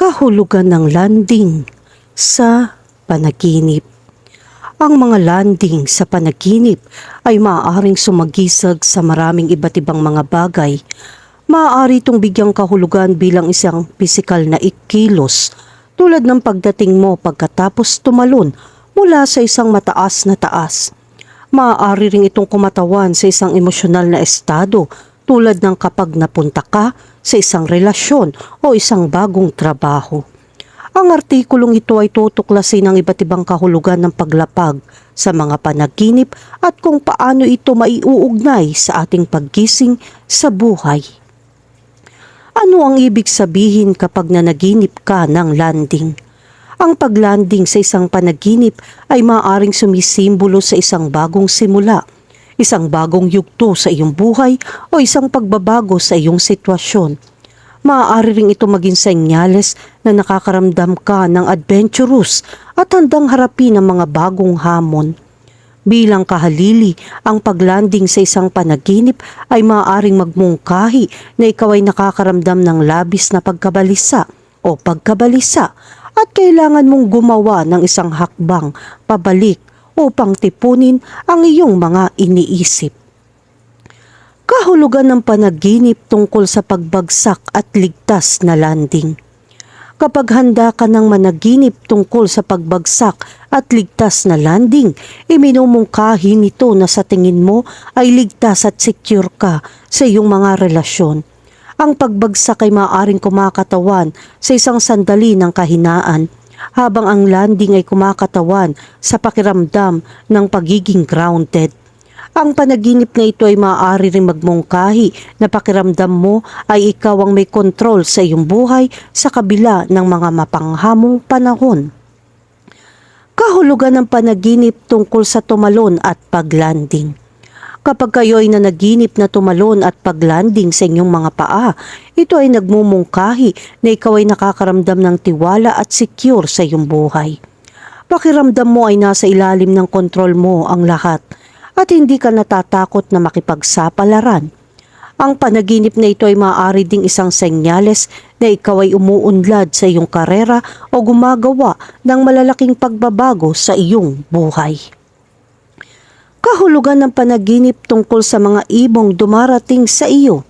kahulugan ng landing sa panaginip. Ang mga landing sa panaginip ay maaaring sumagisag sa maraming iba't ibang mga bagay. Maaari itong bigyang kahulugan bilang isang pisikal na ikilos tulad ng pagdating mo pagkatapos tumalon mula sa isang mataas na taas. Maaari ring itong kumatawan sa isang emosyonal na estado tulad ng kapag napunta ka sa isang relasyon o isang bagong trabaho. Ang artikulong ito ay tutuklasin ang iba't ibang kahulugan ng paglapag sa mga panaginip at kung paano ito maiuugnay sa ating paggising sa buhay. Ano ang ibig sabihin kapag nanaginip ka ng landing? Ang paglanding sa isang panaginip ay maaaring sumisimbolo sa isang bagong simula, isang bagong yugto sa iyong buhay o isang pagbabago sa iyong sitwasyon. Maaari ring ito maging senyales na nakakaramdam ka ng adventurous at handang harapin ang mga bagong hamon. Bilang kahalili, ang paglanding sa isang panaginip ay maaaring magmungkahi na ikaw ay nakakaramdam ng labis na pagkabalisa o pagkabalisa at kailangan mong gumawa ng isang hakbang pabalik upang tipunin ang iyong mga iniisip. Kahulugan ng panaginip tungkol sa pagbagsak at ligtas na landing. Kapag handa ka ng managinip tungkol sa pagbagsak at ligtas na landing, iminumungkahi nito na sa tingin mo ay ligtas at secure ka sa iyong mga relasyon. Ang pagbagsak ay maaaring kumakatawan sa isang sandali ng kahinaan, habang ang landing ay kumakatawan sa pakiramdam ng pagiging grounded. Ang panaginip na ito ay maaari rin magmungkahi na pakiramdam mo ay ikaw ang may kontrol sa iyong buhay sa kabila ng mga mapanghamong panahon. Kahulugan ng panaginip tungkol sa tumalon at paglanding. Kapag kayo ay nanaginip na tumalon at paglanding sa inyong mga paa, ito ay nagmumungkahi na ikaw ay nakakaramdam ng tiwala at secure sa iyong buhay. Pakiramdam mo ay nasa ilalim ng kontrol mo ang lahat at hindi ka natatakot na makipagsapalaran. Ang panaginip na ito ay maaari ding isang senyales na ikaw ay umuunlad sa iyong karera o gumagawa ng malalaking pagbabago sa iyong buhay. Kahulugan ng panaginip tungkol sa mga ibong dumarating sa iyo.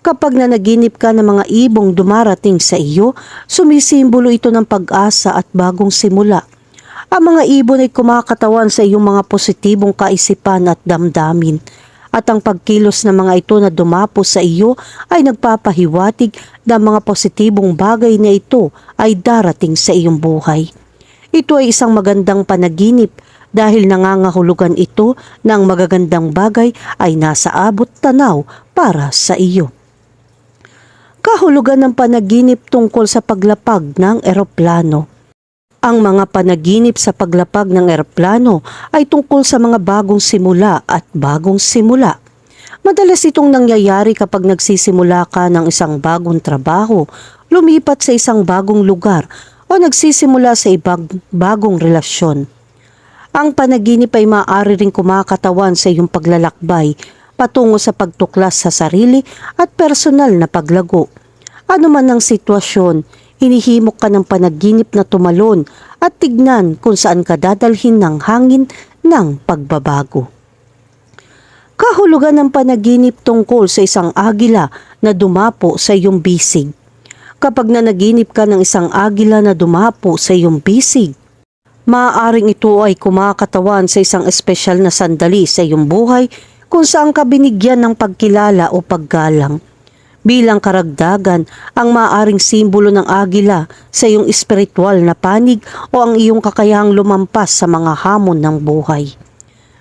Kapag nanaginip ka ng mga ibong dumarating sa iyo, sumisimbolo ito ng pag-asa at bagong simula. Ang mga ibon ay kumakatawan sa iyong mga positibong kaisipan at damdamin at ang pagkilos ng mga ito na dumapo sa iyo ay nagpapahiwatig na mga positibong bagay na ito ay darating sa iyong buhay. Ito ay isang magandang panaginip dahil nangangahulugan ito ng magagandang bagay ay nasa abot tanaw para sa iyo. Kahulugan ng panaginip tungkol sa paglapag ng eroplano. Ang mga panaginip sa paglapag ng eroplano ay tungkol sa mga bagong simula at bagong simula. Madalas itong nangyayari kapag nagsisimula ka ng isang bagong trabaho, lumipat sa isang bagong lugar o nagsisimula sa ibang bagong relasyon. Ang panaginip ay maaari ring kumakatawan sa iyong paglalakbay patungo sa pagtuklas sa sarili at personal na paglago. Ano man ang sitwasyon, hinihimok ka ng panaginip na tumalon at tignan kung saan ka dadalhin ng hangin ng pagbabago. Kahulugan ng panaginip tungkol sa isang agila na dumapo sa iyong bisig. Kapag nanaginip ka ng isang agila na dumapo sa iyong bisig, maaaring ito ay kumakatawan sa isang espesyal na sandali sa iyong buhay kung saan ka binigyan ng pagkilala o paggalang. Bilang karagdagan, ang maaring simbolo ng agila sa iyong espiritual na panig o ang iyong kakayahang lumampas sa mga hamon ng buhay.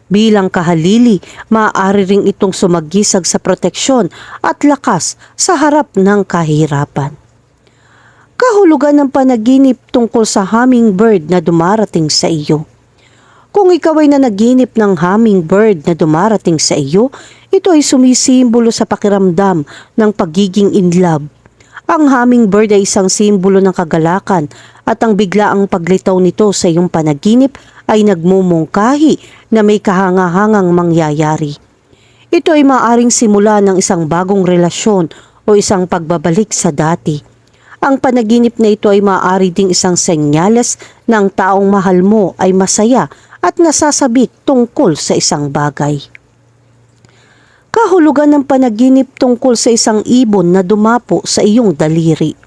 Bilang kahalili, maaari ring itong sumagisag sa proteksyon at lakas sa harap ng kahirapan. Kahulugan ng panaginip tungkol sa hummingbird na dumarating sa iyo. Kung ikaw ay nanaginip ng hummingbird na dumarating sa iyo, ito ay sumisimbolo sa pakiramdam ng pagiging in love. Ang hummingbird ay isang simbolo ng kagalakan at ang biglaang paglitaw nito sa iyong panaginip ay nagmumungkahi na may kahangahangang mangyayari. Ito ay maaring simula ng isang bagong relasyon o isang pagbabalik sa dati. Ang panaginip na ito ay maaari ding isang senyales ng taong mahal mo ay masaya at nasasabik tungkol sa isang bagay. Kahulugan ng panaginip tungkol sa isang ibon na dumapo sa iyong daliri.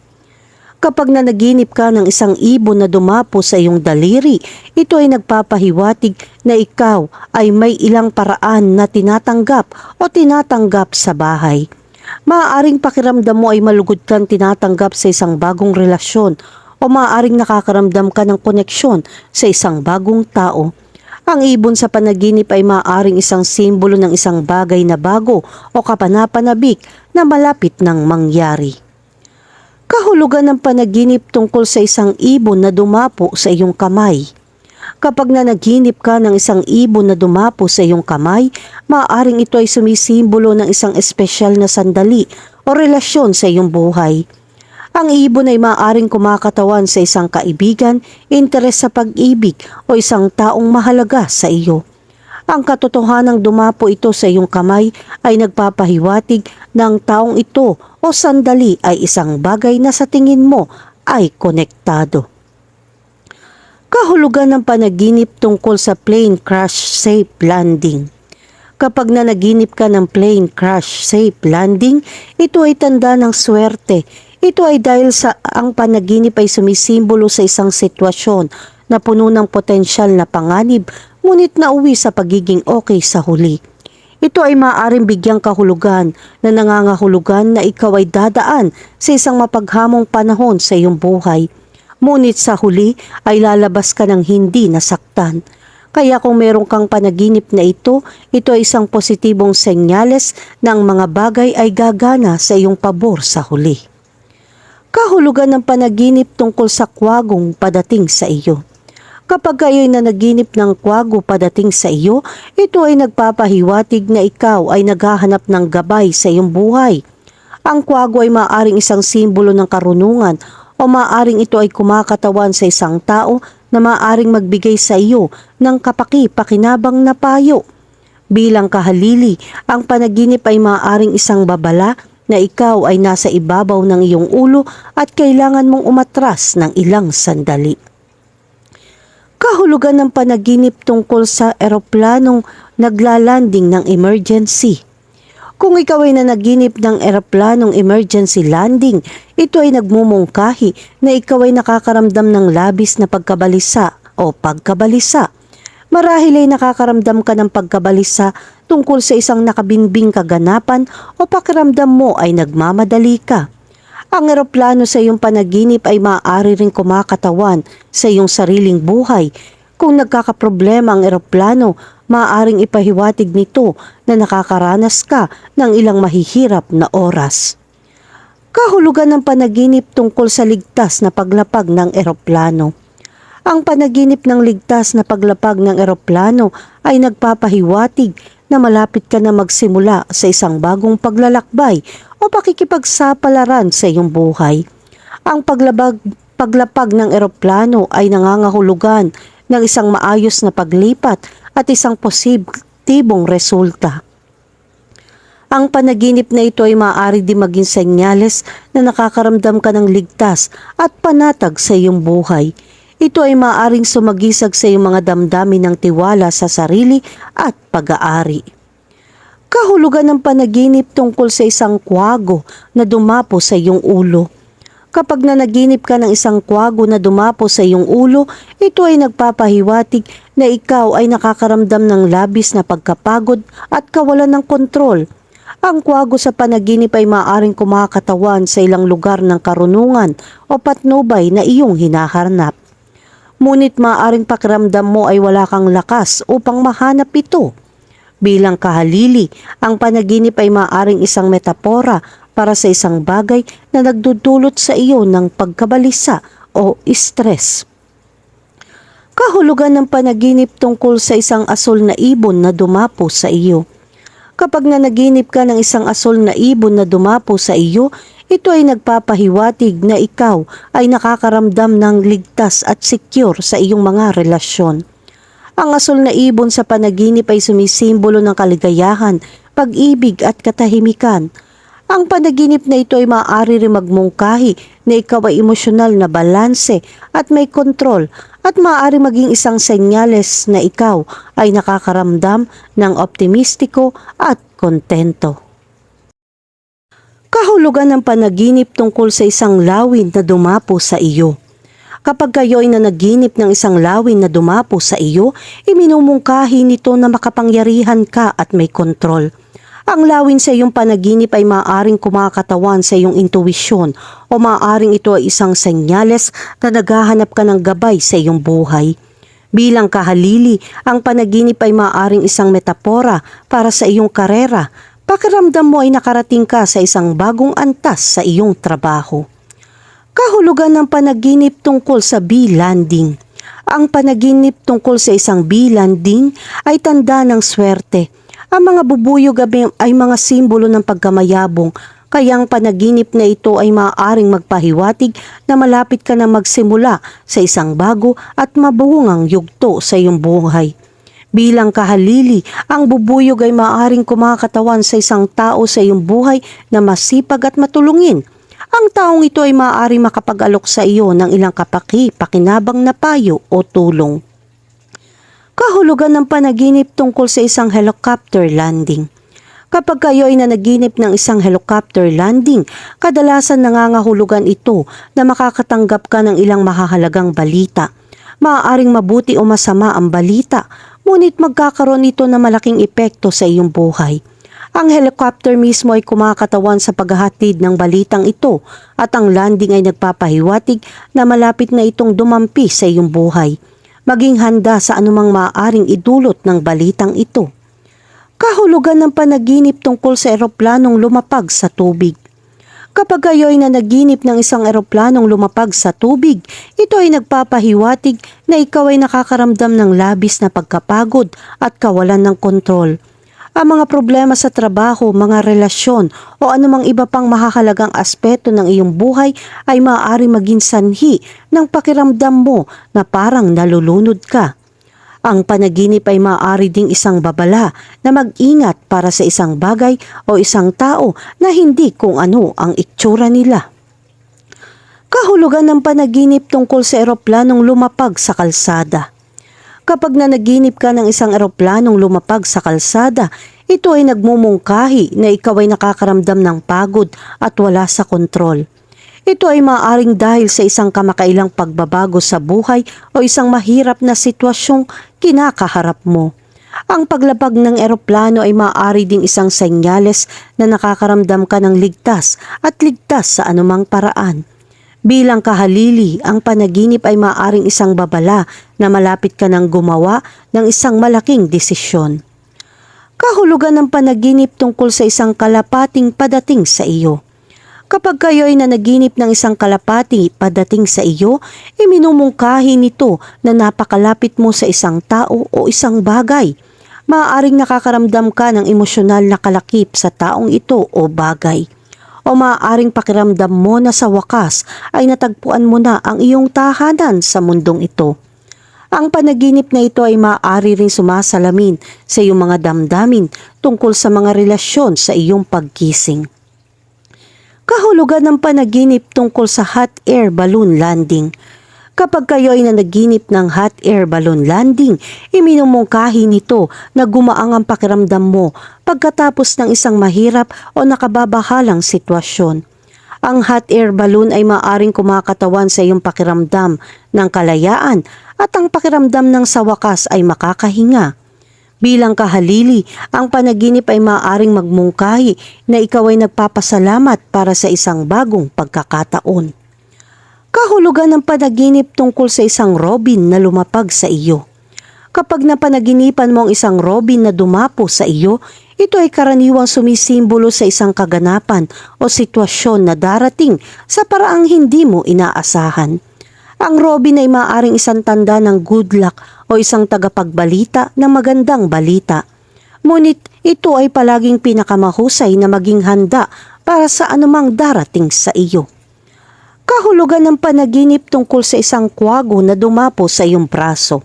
Kapag nanaginip ka ng isang ibon na dumapo sa iyong daliri, ito ay nagpapahiwatig na ikaw ay may ilang paraan na tinatanggap o tinatanggap sa bahay. Maaaring pakiramdam mo ay malugod kang tinatanggap sa isang bagong relasyon o maaaring nakakaramdam ka ng koneksyon sa isang bagong tao. Ang ibon sa panaginip ay maaaring isang simbolo ng isang bagay na bago o kapanapanabik na malapit ng mangyari. Kahulugan ng panaginip tungkol sa isang ibon na dumapo sa iyong kamay. Kapag nanaginip ka ng isang ibon na dumapo sa iyong kamay, maaaring ito ay sumisimbolo ng isang espesyal na sandali o relasyon sa iyong buhay. Ang ibon ay maaaring kumakatawan sa isang kaibigan, interes sa pag-ibig o isang taong mahalaga sa iyo. Ang katotohanang dumapo ito sa iyong kamay ay nagpapahiwatig ng taong ito o sandali ay isang bagay na sa tingin mo ay konektado. Kahulugan ng panaginip tungkol sa plane crash safe landing. Kapag nanaginip ka ng plane crash safe landing, ito ay tanda ng swerte. Ito ay dahil sa ang panaginip ay sumisimbolo sa isang sitwasyon na puno ng potensyal na panganib ngunit nauwi sa pagiging okay sa huli. Ito ay maaaring bigyang kahulugan na nangangahulugan na ikaw ay dadaan sa isang mapaghamong panahon sa iyong buhay. Ngunit sa huli ay lalabas ka ng hindi nasaktan. Kaya kung meron kang panaginip na ito, ito ay isang positibong senyales na ang mga bagay ay gagana sa iyong pabor sa huli. Kahulugan ng panaginip tungkol sa kwagong padating sa iyo. Kapag kayo'y nanaginip ng kwago padating sa iyo, ito ay nagpapahiwatig na ikaw ay naghahanap ng gabay sa iyong buhay. Ang kwago ay maaaring isang simbolo ng karunungan o maaaring ito ay kumakatawan sa isang tao na maaaring magbigay sa iyo ng kapaki-pakinabang na payo. Bilang kahalili, ang panaginip ay maaaring isang babala na ikaw ay nasa ibabaw ng iyong ulo at kailangan mong umatras ng ilang sandali. Kahulugan ng panaginip tungkol sa eroplanong naglalanding ng emergency. Kung ikaw ay nanaginip ng eroplanong emergency landing, ito ay nagmumungkahi na ikaw ay nakakaramdam ng labis na pagkabalisa o pagkabalisa. Marahil ay nakakaramdam ka ng pagkabalisa tungkol sa isang nakabinbing kaganapan o pakiramdam mo ay nagmamadali ka. Ang eroplano sa iyong panaginip ay maaari ring kumakatawan sa iyong sariling buhay. Kung nagkakaproblema ang eroplano, maaaring ipahiwatig nito na nakakaranas ka ng ilang mahihirap na oras. Kahulugan ng panaginip tungkol sa ligtas na paglapag ng eroplano. Ang panaginip ng ligtas na paglapag ng eroplano ay nagpapahiwatig na malapit ka na magsimula sa isang bagong paglalakbay o pakikipagsapalaran sa iyong buhay. Ang paglabag, paglapag ng eroplano ay nangangahulugan ng isang maayos na paglipat at isang positibong resulta. Ang panaginip na ito ay maaari di maging senyales na nakakaramdam ka ng ligtas at panatag sa iyong buhay. Ito ay maaaring sumagisag sa iyong mga damdamin ng tiwala sa sarili at pag-aari. Kahulugan ng panaginip tungkol sa isang kwago na dumapo sa iyong ulo. Kapag nanaginip ka ng isang kwago na dumapo sa iyong ulo, ito ay nagpapahiwatig na ikaw ay nakakaramdam ng labis na pagkapagod at kawalan ng kontrol. Ang kwago sa panaginip ay maaaring kumakatawan sa ilang lugar ng karunungan o patnubay na iyong hinaharnap. Ngunit maaaring pakiramdam mo ay wala kang lakas upang mahanap ito. Bilang kahalili, ang panaginip ay maaring isang metapora para sa isang bagay na nagdudulot sa iyo ng pagkabalisa o stress. Kahulugan ng panaginip tungkol sa isang asol na ibon na dumapo sa iyo. Kapag nanaginip ka ng isang asol na ibon na dumapo sa iyo, ito ay nagpapahiwatig na ikaw ay nakakaramdam ng ligtas at secure sa iyong mga relasyon. Ang asol na ibon sa panaginip ay sumisimbolo ng kaligayahan, pag-ibig at katahimikan. Ang panaginip na ito ay maaari rin magmungkahi na ikaw ay emosyonal na balanse at may kontrol at maaari maging isang senyales na ikaw ay nakakaramdam ng optimistiko at kontento. Kahulugan ng panaginip tungkol sa isang lawin na dumapo sa iyo. Kapag kayo ay nanaginip ng isang lawin na dumapo sa iyo, iminumungkahi nito na makapangyarihan ka at may kontrol. Ang lawin sa iyong panaginip ay maaaring kumakatawan sa iyong intuwisyon o maaaring ito ay isang senyales na naghahanap ka ng gabay sa iyong buhay. Bilang kahalili, ang panaginip ay maaaring isang metapora para sa iyong karera. Pakiramdam mo ay nakarating ka sa isang bagong antas sa iyong trabaho. Kahulugan ng panaginip tungkol sa B-landing. Ang panaginip tungkol sa isang B-landing ay tanda ng swerte. Ang mga bubuyog ay- mga simbolo ng pagkamayabong, kaya ang panaginip na ito ay maaaring magpahiwatig na malapit ka na magsimula sa isang bago at mabuungang yugto sa iyong buhay. Bilang kahalili, ang bubuyog ay maaaring kumakatawan sa isang tao sa iyong buhay na masipag at matulungin. Ang taong ito ay maaaring makapag-alok sa iyo ng ilang kapaki, pakinabang na payo o tulong. Kahulugan ng panaginip tungkol sa isang helicopter landing. Kapag kayo ay nanaginip ng isang helicopter landing, kadalasan nangangahulugan ito na makakatanggap ka ng ilang mahahalagang balita. Maaaring mabuti o masama ang balita, ngunit magkakaroon ito ng malaking epekto sa iyong buhay. Ang helicopter mismo ay kumakatawan sa paghahatid ng balitang ito at ang landing ay nagpapahiwatig na malapit na itong dumampi sa iyong buhay. Maging handa sa anumang maaaring idulot ng balitang ito. Kahulugan ng panaginip tungkol sa eroplanong lumapag sa tubig. Kapag kayo ay nanaginip ng isang eroplanong lumapag sa tubig, ito ay nagpapahiwatig na ikaw ay nakakaramdam ng labis na pagkapagod at kawalan ng kontrol. Ang mga problema sa trabaho, mga relasyon o anumang iba pang mahahalagang aspeto ng iyong buhay ay maaari maging sanhi ng pakiramdam mo na parang nalulunod ka. Ang panaginip ay maaari ding isang babala na mag-ingat para sa isang bagay o isang tao na hindi kung ano ang itsura nila. Kahulugan ng panaginip tungkol sa eroplanong lumapag sa kalsada. Kapag nanaginip ka ng isang eroplanong lumapag sa kalsada, ito ay nagmumungkahi na ikaw ay nakakaramdam ng pagod at wala sa kontrol. Ito ay maaaring dahil sa isang kamakailang pagbabago sa buhay o isang mahirap na sitwasyong kinakaharap mo. Ang paglapag ng eroplano ay maaari ding isang senyales na nakakaramdam ka ng ligtas at ligtas sa anumang paraan. Bilang kahalili, ang panaginip ay maaaring isang babala na malapit ka ng gumawa ng isang malaking desisyon. Kahulugan ng panaginip tungkol sa isang kalapating padating sa iyo. Kapag kayo ay nanaginip ng isang kalapati padating sa iyo, iminumungkahi nito na napakalapit mo sa isang tao o isang bagay. Maaaring nakakaramdam ka ng emosyonal na kalakip sa taong ito o bagay. O maaaring pakiramdam mo na sa wakas ay natagpuan mo na ang iyong tahanan sa mundong ito. Ang panaginip na ito ay maaari ring sumasalamin sa iyong mga damdamin tungkol sa mga relasyon sa iyong pagkising. Kahulugan ng panaginip tungkol sa hot air balloon landing. Kapag kayo ay nanaginip ng hot air balloon landing, iminumungkahi nito na gumaang ang pakiramdam mo pagkatapos ng isang mahirap o nakababahalang sitwasyon. Ang hot air balloon ay maaring kumakatawan sa iyong pakiramdam ng kalayaan at ang pakiramdam ng sa wakas ay makakahinga. Bilang kahalili, ang panaginip ay maaaring magmungkahi na ikaw ay nagpapasalamat para sa isang bagong pagkakataon. Kahulugan ng panaginip tungkol sa isang robin na lumapag sa iyo. Kapag napanaginipan mo ang isang robin na dumapo sa iyo, ito ay karaniwang sumisimbolo sa isang kaganapan o sitwasyon na darating sa paraang hindi mo inaasahan. Ang robin ay maaaring isang tanda ng good luck o isang tagapagbalita ng magandang balita. Ngunit ito ay palaging pinakamahusay na maging handa para sa anumang darating sa iyo. Kahulugan ng panaginip tungkol sa isang kwago na dumapo sa iyong braso.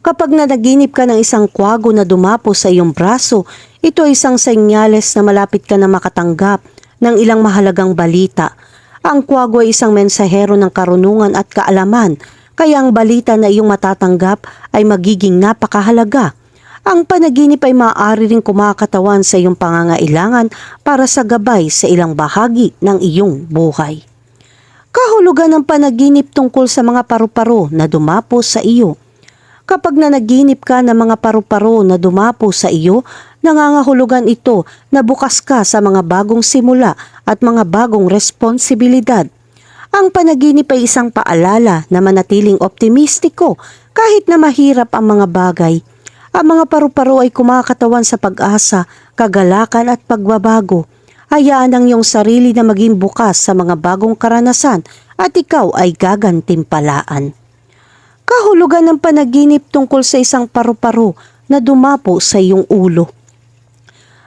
Kapag nanaginip ka ng isang kwago na dumapo sa iyong braso, ito ay isang senyales na malapit ka na makatanggap ng ilang mahalagang balita. Ang kwago ay isang mensahero ng karunungan at kaalaman, kaya ang balita na iyong matatanggap ay magiging napakahalaga. Ang panaginip ay maaari ring kumakatawan sa iyong pangangailangan para sa gabay sa ilang bahagi ng iyong buhay. Kahulugan ng panaginip tungkol sa mga paru-paro na dumapo sa iyo. Kapag nanaginip ka ng mga paru-paro na dumapo sa iyo, nangangahulugan ito na bukas ka sa mga bagong simula at mga bagong responsibilidad. Ang panaginip ay isang paalala na manatiling optimistiko kahit na mahirap ang mga bagay. Ang mga paru-paro ay kumakatawan sa pag-asa, kagalakan at pagbabago. Hayaan ang iyong sarili na maging bukas sa mga bagong karanasan at ikaw ay gagantimpalaan. Kahulugan ng panaginip tungkol sa isang paru-paro na dumapo sa iyong ulo.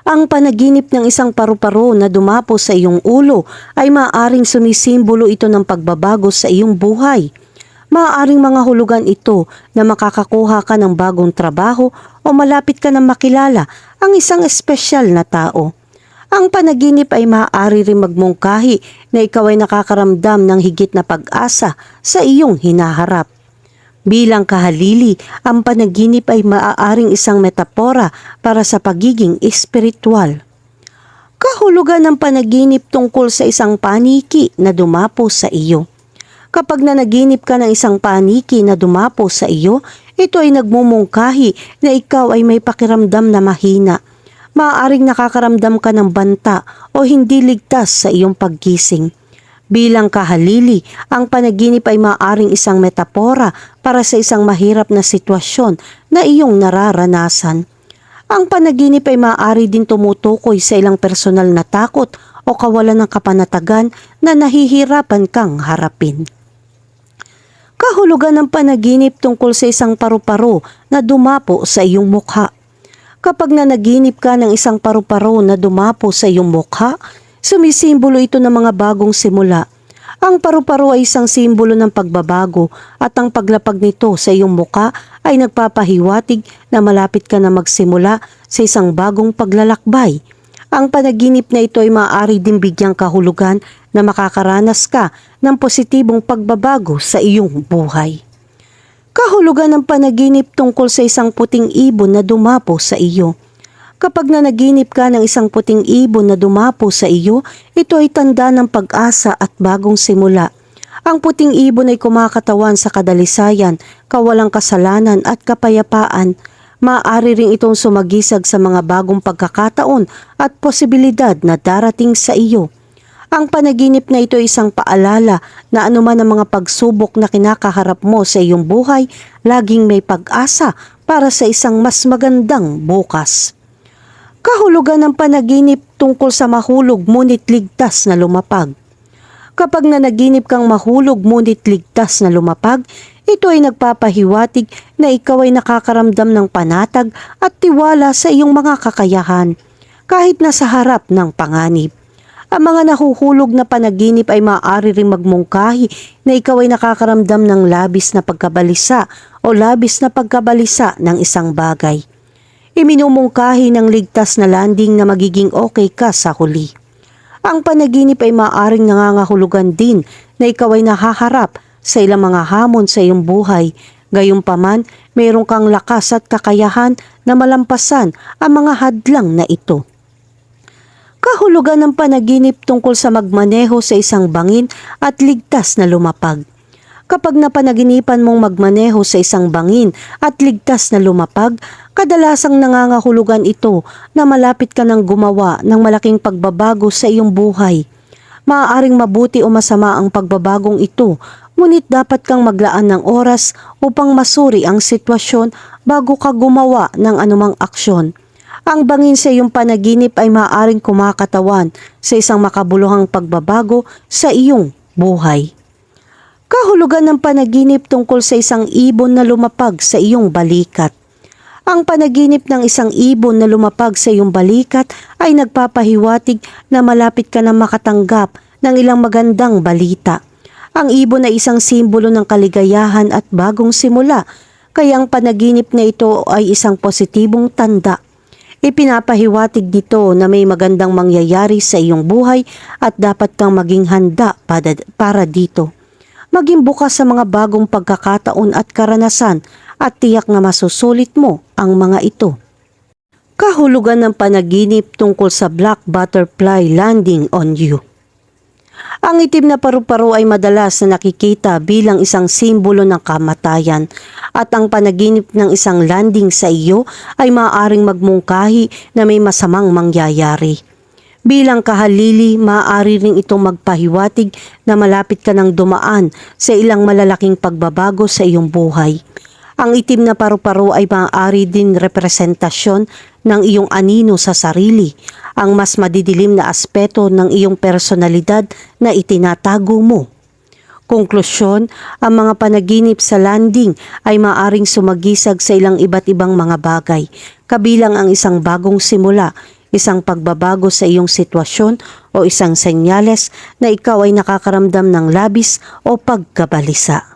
Ang panaginip ng isang paru-paro na dumapo sa iyong ulo ay maaaring sumisimbolo ito ng pagbabago sa iyong buhay. Maaaring mga hulugan ito na makakakuha ka ng bagong trabaho o malapit ka na makilala ang isang espesyal na tao. Ang panaginip ay maaari rin magmungkahi na ikaw ay nakakaramdam ng higit na pag-asa sa iyong hinaharap. Bilang kahalili, ang panaginip ay maaaring isang metapora para sa pagiging espiritual. Kahulugan ng panaginip tungkol sa isang paniki na dumapo sa iyo. Kapag nanaginip ka ng isang paniki na dumapo sa iyo, ito ay nagmumungkahi na ikaw ay may pakiramdam na mahina. Maaaring nakakaramdam ka ng banta o hindi ligtas sa iyong paggising. Bilang kahalili, ang panaginip ay maaaring isang metapora para sa isang mahirap na sitwasyon na iyong nararanasan. Ang panaginip ay maaari din tumutukoy sa ilang personal na takot o kawalan ng kapanatagan na nahihirapan kang harapin. Kahulugan ng panaginip tungkol sa isang paru-paro na dumapo sa iyong mukha. Kapag nanaginip ka ng isang paru-paro na dumapo sa iyong mukha, sumisimbolo ito ng mga bagong simula. Ang paru-paro ay isang simbolo ng pagbabago at ang paglapag nito sa iyong muka ay nagpapahiwatig na malapit ka na magsimula sa isang bagong paglalakbay. Ang panaginip na ito ay maaari din bigyang kahulugan na makakaranas ka ng positibong pagbabago sa iyong buhay. Kahulugan ng panaginip tungkol sa isang puting ibon na dumapo sa iyo. Kapag nanaginip ka ng isang puting ibon na dumapo sa iyo, ito ay tanda ng pag-asa at bagong simula. Ang puting ibon ay kumakatawan sa kadalisayan, kawalang kasalanan at kapayapaan. Maaari rin itong sumagisag sa mga bagong pagkakataon at posibilidad na darating sa iyo. Ang panaginip na ito ay isang paalala na anuman ang mga pagsubok na kinakaharap mo sa iyong buhay, laging may pag-asa para sa isang mas magandang bukas. Kahulugan ng panaginip tungkol sa mahulog ngunit ligtas na lumapag. Kapag nanaginip kang mahulog ngunit ligtas na lumapag, ito ay nagpapahiwatig na ikaw ay nakakaramdam ng panatag at tiwala sa iyong mga kakayahan, kahit nasa harap ng panganib. Ang mga nahuhulog na panaginip ay maaari ring magmungkahi na ikaw ay nakakaramdam ng labis na pagkabalisa o labis na pagkabalisa ng isang bagay. Iminumungkahi ng ligtas na landing na magiging okay ka sa huli. Ang panaginip ay maaaring nangangahulugan din na ikaw ay nahaharap sa ilang mga hamon sa iyong buhay. Gayunpaman, mayroon kang lakas at kakayahan na malampasan ang mga hadlang na ito. Kahulugan ng panaginip tungkol sa magmaneho sa isang bangin at ligtas na lumapag. Kapag napanaginipan mong magmaneho sa isang bangin at ligtas na lumapag, kadalasang nangangahulugan ito na malapit ka ng gumawa ng malaking pagbabago sa iyong buhay. Maaaring mabuti o masama ang pagbabagong ito, ngunit dapat kang maglaan ng oras upang masuri ang sitwasyon bago ka gumawa ng anumang aksyon. Ang bangin sa iyong panaginip ay maaaring kumakatawan sa isang makabuluhang pagbabago sa iyong buhay. Kahulugan ng panaginip tungkol sa isang ibon na lumapag sa iyong balikat. Ang panaginip ng isang ibon na lumapag sa iyong balikat ay nagpapahiwatig na malapit ka na makatanggap ng ilang magandang balita. Ang ibon ay isang simbolo ng kaligayahan at bagong simula. Kaya ang panaginip na ito ay isang positibong tanda. Ipinapahiwatig dito na may magandang mangyayari sa iyong buhay at dapat kang maging handa para dito. Maging bukas sa mga bagong pagkakataon at karanasan at tiyak na masusulit mo ang mga ito. Kahulugan ng panaginip tungkol sa black butterfly landing on you. Ang itim na paru-paro ay madalas na nakikita bilang isang simbolo ng kamatayan at ang panaginip ng isang landing sa iyo ay maaaring magmungkahi na may masamang mangyayari. Bilang kahalili, maaari ring itong magpahiwatig na malapit ka ng dumaan sa ilang malalaking pagbabago sa iyong buhay. Ang itim na paru-paro ay maaari din representasyon ng iyong anino sa sarili, ang mas madidilim na aspeto ng iyong personalidad na itinatago mo. Konklusyon, ang mga panaginip sa landing ay maaring sumagisag sa ilang iba't ibang mga bagay, kabilang ang isang bagong simula, isang pagbabago sa iyong sitwasyon o isang senyales na ikaw ay nakakaramdam ng labis o pagkabalisa.